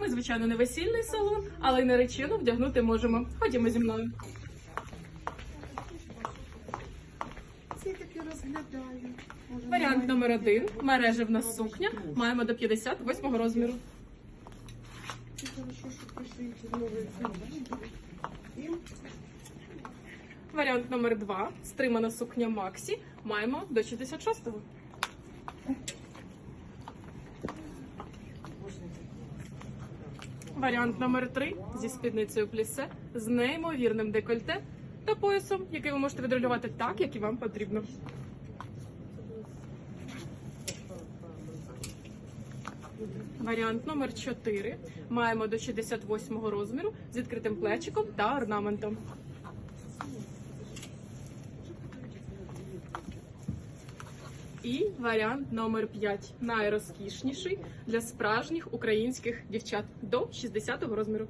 Ми, звичайно, не весільний салон, але й наречену вдягнути можемо. Ходімо зі мною. Варіант номер один. Мережевна сукня. Маємо до 58 розміру. Варіант номер два. Стримана сукня Максі. Маємо до 66-го. Варіант номер три зі спідницею плісе з неймовірним декольте та поясом, який ви можете відрегулювати так, як і вам потрібно. Варіант номер 4. Маємо до 68 розміру з відкритим плечиком та орнаментом. І варіант номер 5. Найрозкішніший для справжніх українських дівчат до 60 розміру.